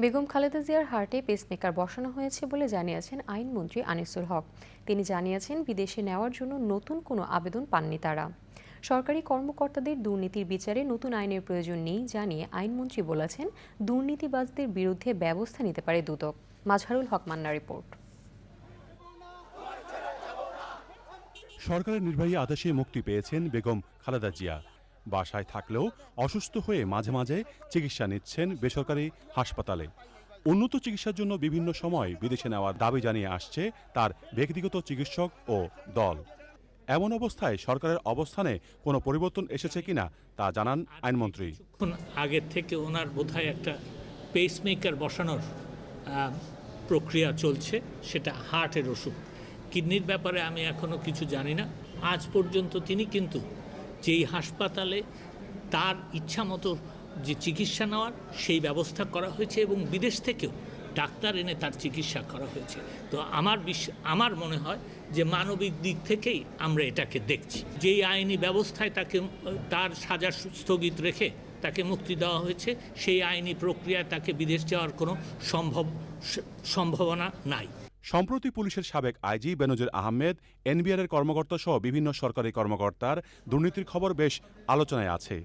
বেগম খালেদা জিয়ার হার্টে পেসমেকার বসানো হয়েছে বলে জানিয়েছেন আইনমন্ত্রী আনিসুল হক। তিনি জানিয়েছেন, বিদেশে নেওয়ার জন্য নতুন কোনো আবেদন পাননি তারা। সরকারি কর্মকর্তাদের দুর্নীতির বিচারে নতুন আইনের প্রয়োজন নেই জানিয়ে আইনমন্ত্রী বলেছেন, দুর্নীতিবাজদের বিরুদ্ধে ব্যবস্থা নিতে পারে দুদক। মাজহারুল হক মান্না রিপোর্ট। সরকারের নির্বাহী আদেশে মুক্তি পেয়েছেন বেগম খালেদা জিয়া। বাসায় থাকলেও অসুস্থ হয়ে মাঝে মাঝে চিকিৎসা নিচ্ছেন বেসরকারি হাসপাতালে। উন্নত চিকিৎসার জন্য বিভিন্ন সময় বিদেশে নেওয়ার দাবি জানিয়ে আসছে তার ব্যক্তিগত চিকিৎসক ও দল। এমন অবস্থায় সরকারের অবস্থানে কোনো পরিবর্তন এসেছে কিনা তা জানান আইনমন্ত্রী। আগের থেকে ওনার বোধহয় একটা পেসমেকার বসানোর প্রক্রিয়া চলছে, সেটা হার্টের ওষুধ। কিডনির ব্যাপারে আমি এখনও কিছু জানি না। আজ পর্যন্ত তিনি কিন্তু যেই হাসপাতালে তার ইচ্ছা মতো যে চিকিৎসা নেওয়ার সেই ব্যবস্থা করা হয়েছে এবং বিদেশ থেকেও ডাক্তার এনে তার চিকিৎসা করা হয়েছে। তো আমার বিশ্ব আমার মনে হয় যে মানবিক দিক থেকেই আমরা এটাকে দেখছি। যেই আইনি ব্যবস্থায় তাকে তার সাজা স্থগিত রেখে তাকে মুক্তি দেওয়া হয়েছে, সেই আইনি প্রক্রিয়ায় তাকে বিদেশ যাওয়ার কোনো সম্ভব, সম্ভাবনা নাই। সম্প্রতি পুলিশের সাবেক আইজি বেনজির আহমেদ, এনবিআর এর কর্মকর্তা সহ বিভিন্ন সরকারি কর্মকর্তার দুর্নীতির খবর বেশ আলোচনায় আছে।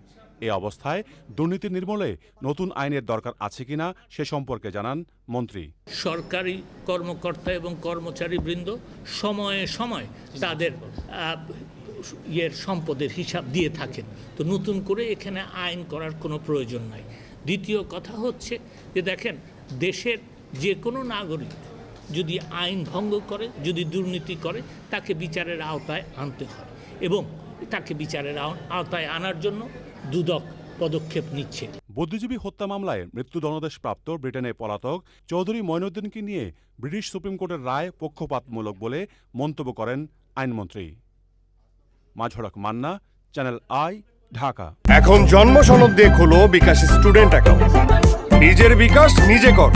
এ অবস্থায় দুর্নীতি নির্মূলে নতুন আইনের দরকার আছে কিনা সে সম্পর্কে জানান মন্ত্রী। সরকারি কর্মকর্তা এবং কর্মচারী বৃন্দ সময়ে সময় তাদের ইয়ের সম্পদের হিসাব দিয়ে থাকেন। তো নতুন করে এখানে আইন করার কোনো প্রয়োজন নাই। দ্বিতীয় কথা হচ্ছে যে দেখেন, দেশের যে কোনো নাগরিক যদি আইন ভঙ্গ করে যদি দুর্নীতি করে তাকে বিচারের আওতায় আনতে হয় এবং তাকে বিচারের আওতায় আনার জন্য দুদক পদক্ষেপ নিচ্ছে। বুদ্ধিজীবী হত্যা মামলায় মৃত্যুদণ্ডাদেশপ্রাপ্ত ব্রিটেনে পলাতক চৌধুরী ময়নুদ্দিনকে নিয়ে ব্রিটিশ সুপ্রিম কোর্টের রায় পক্ষপাতমূলক বলে মন্তব্য করেন আইনমন্ত্রী। মাঝড়ক মান্না চ্যানেল আই ঢাকা। এখন জন্ম সনদ দিয়ে খোলো বিকাশ স্টুডেন্ট অ্যাকাউন্ট। নিজের বিকাশ নিজে কর।